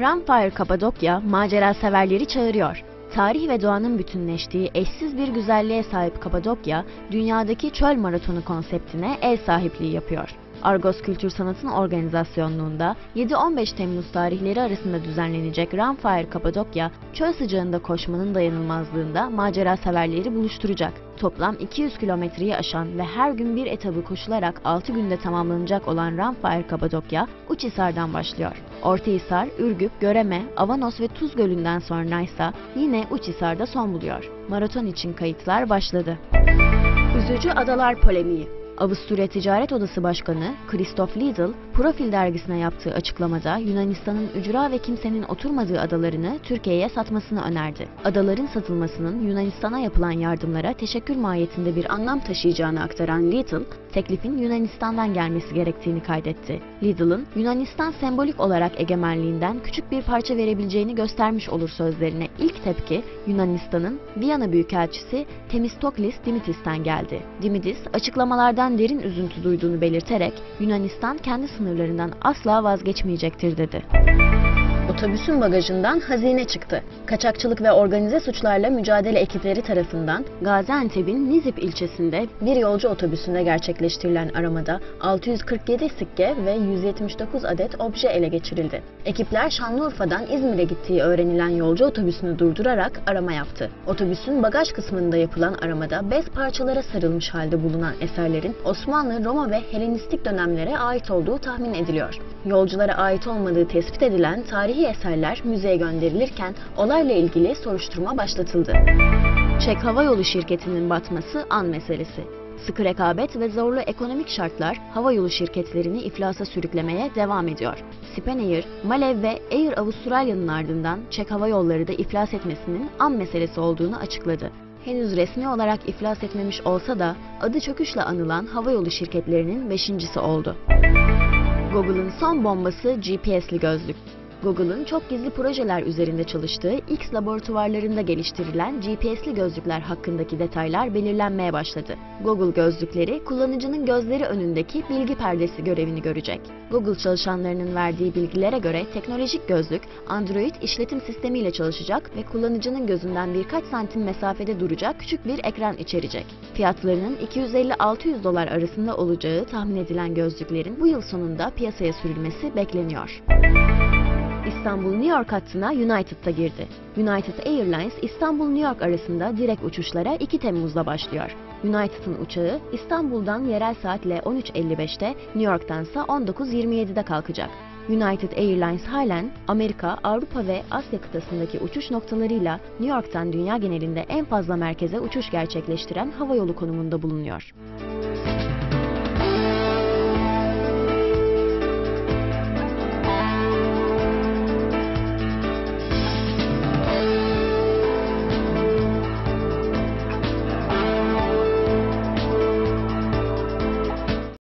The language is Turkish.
Runfire Kapadokya macera severleri çağırıyor. Tarih ve doğanın bütünleştiği eşsiz bir güzelliğe sahip Kapadokya, dünyadaki çöl maratonu konseptine ev sahipliği yapıyor. Argos Kültür Sanat'ın organizasyonluğunda 7-15 Temmuz tarihleri arasında düzenlenecek Runfire Kapadokya, çöl sıcağında koşmanın dayanılmazlığında macera severleri buluşturacak. Toplam 200 kilometreyi aşan ve her gün bir etabı koşularak 6 günde tamamlanacak olan Runfire Kapadokya, Uçhisar'dan başlıyor. Ortahisar, Ürgüp, Göreme, Avanos ve Tuz Gölü'nden sonra ise yine Uçhisar'da son buluyor. Maraton için kayıtlar başladı. Üzücü Adalar Polemiği Avusturya Ticaret Odası Başkanı Christoph Liedl, Profil dergisine yaptığı açıklamada Yunanistan'ın ücra ve kimsenin oturmadığı adalarını Türkiye'ye satmasını önerdi. Adaların satılmasının Yunanistan'a yapılan yardımlara teşekkür mahiyetinde bir anlam taşıyacağını aktaran Liedl, teklifin Yunanistan'dan gelmesi gerektiğini kaydetti. Lidl'ın Yunanistan sembolik olarak egemenliğinden küçük bir parça verebileceğini göstermiş olur sözlerine ilk tepki Yunanistan'ın Viyana Büyükelçisi Temistoklis Dimitis'ten geldi. Dimitis açıklamalardan derin üzüntü duyduğunu belirterek Yunanistan kendi sınırlarından asla vazgeçmeyecektir dedi. Otobüsün bagajından hazine çıktı. Kaçakçılık ve organize suçlarla mücadele ekipleri tarafından Gaziantep'in Nizip ilçesinde bir yolcu otobüsünde gerçekleştirilen aramada 647 sikke ve 179 adet obje ele geçirildi. Ekipler Şanlıurfa'dan İzmir'e gittiği öğrenilen yolcu otobüsünü durdurarak arama yaptı. Otobüsün bagaj kısmında yapılan aramada bez parçalara sarılmış halde bulunan eserlerin Osmanlı, Roma ve Helenistik dönemlere ait olduğu tahmin ediliyor. Yolculara ait olmadığı tespit edilen tarihi eserler müzeye gönderilirken olayla ilgili soruşturma başlatıldı. Çek Hava Yolu şirketinin batması an meselesi. Sıkı rekabet ve zorlu ekonomik şartlar havayolu şirketlerini iflasa sürüklemeye devam ediyor. Spanair, Malev ve Air Avustralya'nın ardından Çek Hava Yolları da iflas etmesinin an meselesi olduğunu açıkladı. Henüz resmi olarak iflas etmemiş olsa da adı çöküşle anılan havayolu şirketlerinin beşincisi oldu. Google'ın son bombası GPS'li gözlük. Google'ın çok gizli projeler üzerinde çalıştığı X laboratuvarlarında geliştirilen GPS'li gözlükler hakkındaki detaylar belirlenmeye başladı. Google gözlükleri kullanıcının gözleri önündeki bilgi perdesi görevini görecek. Google çalışanlarının verdiği bilgilere göre teknolojik gözlük Android işletim sistemiyle çalışacak ve kullanıcının gözünden birkaç santim mesafede duracak küçük bir ekran içerecek. Fiyatlarının 250-600 dolar arasında olacağı tahmin edilen gözlüklerin bu yıl sonunda piyasaya sürülmesi bekleniyor. İstanbul-New York hattına United'da girdi. United Airlines İstanbul-New York arasında direkt uçuşlara 2 Temmuz'da başlıyor. United'ın uçağı İstanbul'dan yerel saatle 13.55'te, New York'tansa 19.27'de kalkacak. United Airlines halen Amerika, Avrupa ve Asya kıtasındaki uçuş noktalarıyla New York'tan dünya genelinde en fazla merkeze uçuş gerçekleştiren havayolu konumunda bulunuyor.